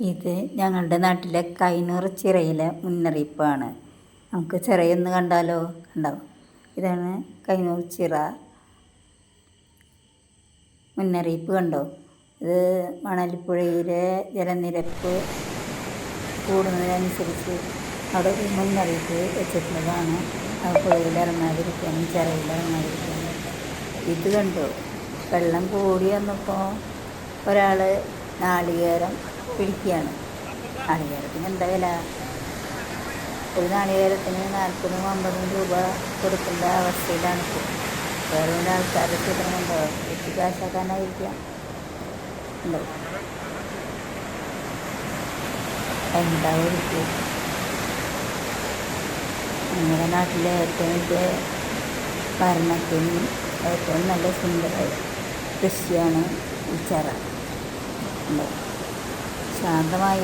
ഇത് ഞങ്ങളുടെ നാട്ടിലെ കൈനൂർ ചിറയിലെ മുന്നറിയിപ്പാണ്. നമുക്ക് ചിറയൊന്ന് കണ്ടാലോ? കണ്ടോ? ഇതാണ് കൈനൂർ ചിറ. മുന്നറിയിപ്പ് കണ്ടോ? ഇത് മണലിപ്പുഴയിലെ ജലനിരപ്പ് കൂടുന്നതിനനുസരിച്ച് അവിടെ മുന്നറിയിപ്പ് വെച്ചിട്ടുള്ളതാണ്. ആ പുഴയിൽ ഇറങ്ങാതിരിക്കാനും ചിറയിൽ ഇറങ്ങാതിരിക്കാനും ഇത് കണ്ടോ? വെള്ളം കൂടി വന്നപ്പോൾ ഒരാൾ നാളികേരം പിടിക്കുകയാണ്. നാളികേരത്തിന് എന്താ വില? ഒരു നാളികേരത്തിന് നാൽപ്പതും അമ്പതും രൂപ കൊടുക്കേണ്ട അവസ്ഥയിലാണ് ഇപ്പോൾ. വേറെ ആൾക്കാരുടെ ചിത്രമുണ്ടോ എത്തി കാശാക്കാനായിരിക്കാം. ഉണ്ടോ? എന്താ ഒരിക്കൽ നമ്മുടെ നാട്ടിലെ ഏറ്റവും വലിയ ഭരണത്തിന് ഏറ്റവും നല്ല സുന്ദര കൃഷിയാണ് ഈ ചിറ. ഉണ്ടോ? ശാന്തമായി